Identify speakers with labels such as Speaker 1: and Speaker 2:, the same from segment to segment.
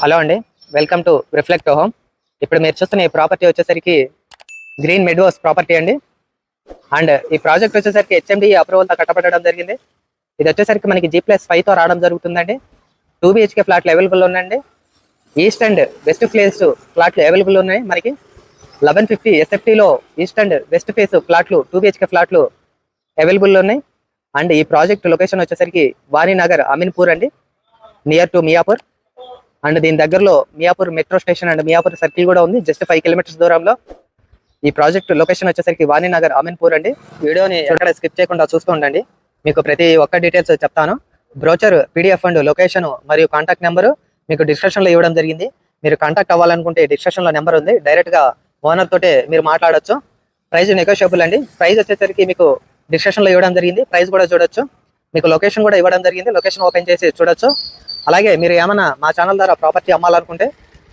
Speaker 1: Hello అండి. Welcome to reflect home ఇప్పుడు మీరు చూస్తున్న ఈ ప్రాపర్టీ వచ్చేసరికి గ్రీన్ మెడ్వోస్ ప్రాపర్టీ అండి. అండ్ ఈ ప్రాజెక్ట్ వచ్చేసరికి హెచ్ఎండి అప్రూవల్తో కట్టబడడం జరిగింది. ఇది వచ్చేసరికి మనకి జీ ప్లస్ ఫైవ్తో రావడం జరుగుతుందండి. టూ బిహెచ్కే ఫ్లాట్లు అవైలబుల్ ఉన్నాయండి ఈస్ట్ అండ్ వెస్ట్ ప్లేస్ ఫ్లాట్లు అవైలబుల్ ఉన్నాయి మనకి. లెవెన్ ఫిఫ్టీ ఎస్ఎఫ్టీలో ఈస్ట్ అండ్ వెస్ట్ ఫేస్ ఫ్లాట్లు టూ బిహెచ్కే ఫ్లాట్లు అవైలబుల్ ఉన్నాయి. అండ్ ఈ ప్రాజెక్ట్ లొకేషన్ వచ్చేసరికి వాణినగర్ అమీన్పూర్ అండి. నియర్ టు మియాపూర్ అండ్ దీని దగ్గరలో Miyapur metro station and Miyapur circle కూడా ఉంది. జస్ట్ ఫైవ్ కిలోమీటర్స్ దూరంలో. ఈ ప్రాజెక్ట్ లొకేషన్ వచ్చేసరికి వాణినగర్ అమీన్పూర్ అండి. వీడియోని ఎక్కడ స్కిప్ చేయకుండా చూస్తూ ఉండండి. మీకు ప్రతి ఒక్క డీటెయిల్స్ చెప్తాను. బ్రోచర్ పీడిఎఫ్ అండ్ లొకేషన్ మరియు కాంటాక్ట్ నెంబర్ మీకు డిస్క్రిప్షన్లో ఇవ్వడం జరిగింది. మీరు కాంటాక్ట్ అవ్వాలనుకుంటే డిస్క్రిప్షన్లో నెంబర్ ఉంది. డైరెక్ట్గా ఓనర్ తోటే మీరు మాట్లాడొచ్చు. ప్రైస్ నెగోషియబుల్ అండి. ప్రైస్ వచ్చేసరికి మీకు డిస్క్రిప్షన్లో ఇవ్వడం జరిగింది. ప్రైస్ కూడా చూడొచ్చు. మీకు లొకేషన్ కూడా ఇవ్వడం జరిగింది. లొకేషన్ ఓపెన్ చేసి చూడొచ్చు. అలాగే మీరు ఏమైనా మా ఛానల్ ద్వారా ప్రాపర్టీ అమ్మాలనుకుంటే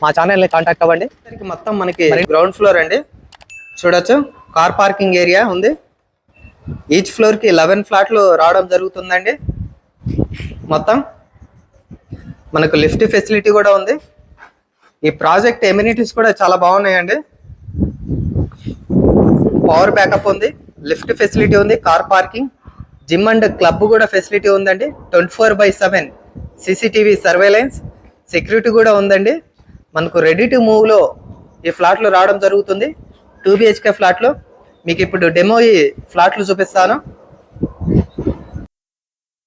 Speaker 1: మా ఛానల్ని కాంటాక్ట్ అవ్వండి మొత్తం మనకి గ్రౌండ్ ఫ్లోర్ అండి. చూడొచ్చు. కార్ పార్కింగ్ ఏరియా ఉంది. ఈచ్ ఫ్లోర్కి లెవెన్ ఫ్లాట్లు రావడం జరుగుతుందండి. మొత్తం మనకు లిఫ్ట్ ఫెసిలిటీ కూడా ఉంది. ఈ ప్రాజెక్ట్ ఎమ్యూనిటీస్ కూడా చాలా బాగున్నాయండి. పవర్ బ్యాకప్ ఉంది. లిఫ్ట్ ఫెసిలిటీ ఉంది. Car parking gym and club కూడా ఫెసిలిటీ ఉందండి. Twenty four by seven CCTV surveillance security కూడా ఉందండి. మనకు రెడీ టు మూవ్లో ఈ ఫ్లాట్లు రావడం జరుగుతుంది. టూ బిహెచ్కే ఫ్లాట్లు. మీకు ఇప్పుడు డెమో ఈ ఫ్లాట్లు చూపిస్తాను.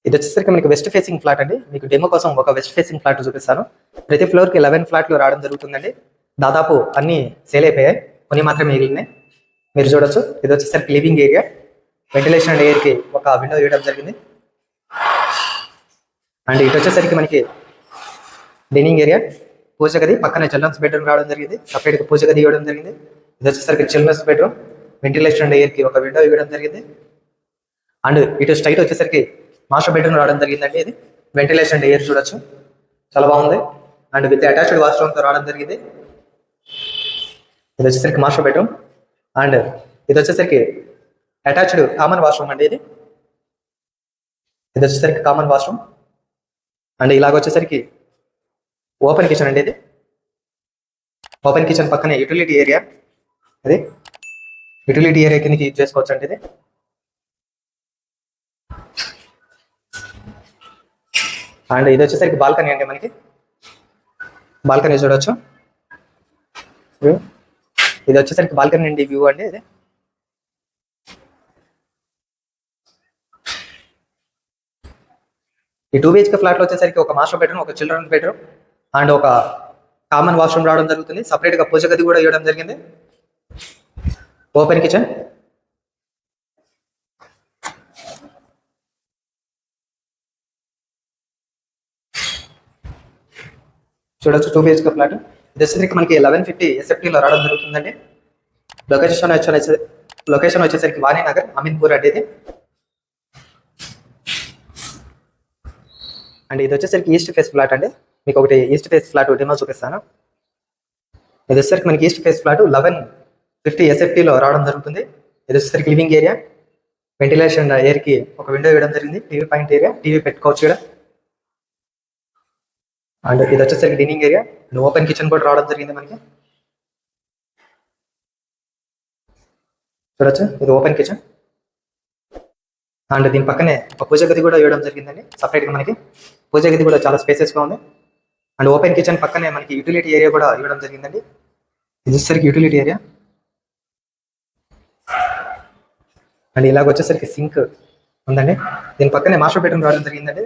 Speaker 1: ఇది వచ్చేసరికి మనకి వెస్ట్ ఫేసింగ్ ఫ్లాట్ అండి. మీకు డెమో కోసం ఒక వెస్ట్ ఫేసింగ్ ఫ్లాట్ చూపిస్తాను. ప్రతి ఫ్లోర్కి లెవెన్ ఫ్లాట్లు రావడం జరుగుతుందండి. దాదాపు అన్ని సేల్ అయిపోయాయి. కొన్ని మాత్రమే మిగిలినాయి మీరు చూడొచ్చు. ఇది వచ్చేసరికి living area. Ventilation and air ఒక విండో ఇవ్వడం జరిగింది. అండ్ ఇటు వచ్చేసరికి మనకి డైనింగ్ ఏరియా పూజ గది పక్కన చిల్డ్రన్స్ బెడ్రూమ్ రావడం జరిగింది. సపరేట్ పూజ గది ఇవ్వడం జరిగింది. ఇది వచ్చేసరికి చిల్డ్రన్స్ బెడ్రూమ్ వెంటిలేషన్ అండ్ ఎయిర్కి ఒక విండో ఇవ్వడం జరిగింది. అండ్ ఇటు స్ట్రైట్ వచ్చేసరికి మాస్టర్ బెడ్రూమ్ రావడం జరిగిందండి ఇది. వెంటిలేషన్ అండ్ ఎయిర్ చూడొచ్చు. చాలా బాగుంది. అండ్ విత్ అటాచ్డ్ వాష్రూమ్తో రావడం జరిగింది. ఇది వచ్చేసరికి మాస్టర్ బెడ్రూమ్ అండ్ ఇది వచ్చేసరికి అటాచ్డ్ కామన్ వాష్రూమ్ అండి ఇది. ఇది వచ్చేసరికి కామన్ వాష్రూమ్ అండ్ ఇలాగ వచ్చేసరికి ఓపెన్ కిచెన్ అండి ఇది. ఓపెన్ కిచెన్ పక్కనే యూటిలిటీ ఏరియా. ఇది యూటిలిటీ ఏరియా కిందకి యూజ్ చేసుకోవచ్చు అండి ఇది. అండ్ ఇది వచ్చేసరికి బాల్కనీ అండి మనకి. బాల్కనీ చూడొచ్చు. ఇది వచ్చేసరికి బాల్కనీ అండి వ్యూ అండి ఇది. ఈ టూ బిహెచ్కే ఫ్లాట్లో వచ్చేసరికి ఒక మాస్టర్ బెడ్రూమ్ ఒక చిల్డ్రన్ బెడ్రూమ్ అండ్ ఒక కామన్ వాష్రూమ్ రావడం జరుగుతుంది. సపరేట్గా పూజ గది కూడా ఇవ్వడం జరిగింది. ఓపెన్ కిచెన్ చూడొచ్చు టూ బిహెచ్కే ఫ్లాట్ దశరికి మనకి లెవెన్ ఫిఫ్టీ ఎస్ఎఫ్టీలో రావడం జరుగుతుందండి. లొకేషన్ వచ్చే లొకేషన్ వచ్చేసరికి వాణినగర్ అమీన్పూర్ అండి అండ్ ఇది వచ్చేసరికి ఈస్ట్ ఫేస్ ఫ్లాట్ అండి. మీకు ఒకటి ఈస్ట్ ఫేస్ ఫ్లాట్ డెమో చూపిస్తాను. ఇది వచ్చేసరికి మనకి east face flat eleven fifty ఎస్ఎఫ్టీలో రావడం జరుగుతుంది. ఇది వచ్చేసరికి లివింగ్ ఏరియా. వెంటిలేషన్ ఎయిర్కి ఒక విండో ఇవ్వడం జరిగింది. టీవీ పాయింట్ ఏరియా టీవీ పెట్టుకోవచ్చు ఇక్కడ. అండ్ ఇది వచ్చేసరికి dining area and open kitchen కూడా రావడం జరిగింది మనకి. చూడొచ్చు? ఇది ఓపెన్ కిచెన్ అండ్ దీని పక్కనే ఒక పూజ గది కూడా ఇవ్వడం జరిగిందండి. సపరేట్గా మనకి. పూజ గది కూడా చాలా స్పేసెస్గా ఉంది. అండ్ ఓపెన్ కిచెన్ పక్కనే మనకి యూటిలిటీ ఏరియా కూడా ఇవ్వడం జరిగిందండి. ఇది వచ్చేసరికి యూటిలిటీ ఏరియా అండ్ ఇలాగ వచ్చేసరికి సింక్ ఉందండి. దీని పక్కనే మాస్టర్ బెడ్రూమ్ రావడం జరిగిందండి.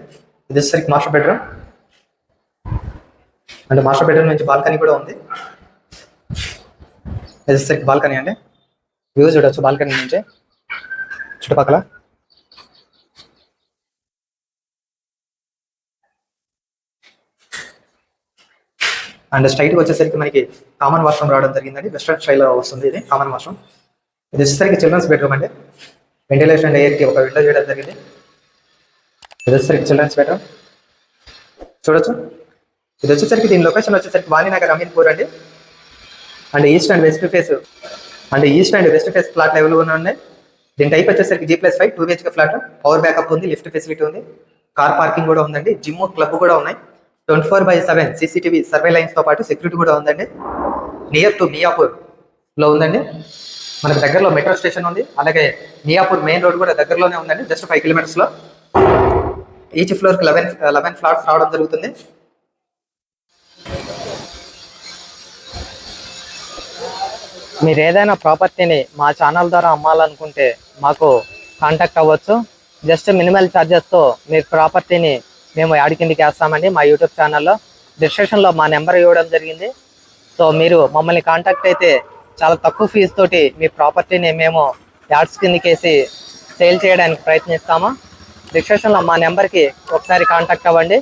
Speaker 1: ఇది వచ్చేసరికి master bedroom and master bedroom నుంచి బాల్కనీ కూడా ఉంది. ఇది వచ్చేసరికి బాల్కనీ అండి. వ్యూ చూడొచ్చు బాల్కనీ నుంచి. చుట్టుపక్కల. అండ్ స్ట్రైట్ వచ్చేసరికి మనకి కామన్ వాష్రూమ్ రావడం జరిగిందండి. వెస్ట్రన్ స్టైల్లో వస్తుంది ఇది కామన్ వాష్రూమ్. ఇది వచ్చేసరికి చిల్డ్రన్స్ బెడ్రూమ్ అండి. వెంటిలేషన్ అండ్ ఎయిర్కి ఒక విండో చేయడం జరిగింది. ఇది వచ్చేసరికి చిల్డ్రన్స్ బెడ్రూమ్. చూడొచ్చు. ఇది వచ్చేసరికి దీని లొకేషన్ వచ్చేసరికి వాణినగర్ అమీన్పూర్ అండి. And east and west face and east and west face flat available ఉన్నాయి. దీని టైప్ వచ్చేసరికి G plus five two BHK flat power backup ఉంది లిఫ్ట్ ఫెసిలిటీ ఉంది. కార్ పార్కింగ్ కూడా ఉందండి. జిమ్ క్లబ్ కూడా ఉన్నాయి. Twenty four by seven CCTV survey లైన్స్తో పాటు సెక్యూరిటీ కూడా ఉందండి. నియర్ టు మియాపూర్లో ఉందండి. మనకు దగ్గరలో మెట్రో స్టేషన్ ఉంది. అలాగే మియాపూర్ మెయిన్ రోడ్ కూడా దగ్గరలోనే ఉందండి జస్ట్ ఫైవ్ కిలోమీటర్స్లో. ఈచ్ ఫ్లోర్కి లెవెన్ లెవెన్ ఫ్లాట్స్ రావడం జరుగుతుంది. మీరు ఏదైనా ప్రాపర్టీని మా ఛానల్ ద్వారా అమ్మాలనుకుంటే మాకు కాంటాక్ట్ అవ్వచ్చు. జస్ట్ మినిమల్ ఛార్జెస్తో మీ ప్రాపర్టీని మేము యాడ్ కిందకి వేస్తామండి. మా యూట్యూబ్ ఛానల్లో డిస్క్రిప్షన్లో మా నెంబర్ ఇవ్వడం జరిగింది. సో మీరు మమ్మల్ని కాంటాక్ట్ అయితే చాలా తక్కువ ఫీజు తోటి మీ ప్రాపర్టీని మేము యాడ్స్ కిందకి వేసి సేల్ చేయడానికి ప్రయత్నిస్తాము. డిస్క్రిప్షన్లో మా నెంబర్కి ఒకసారి కాంటాక్ట్ అవ్వండి.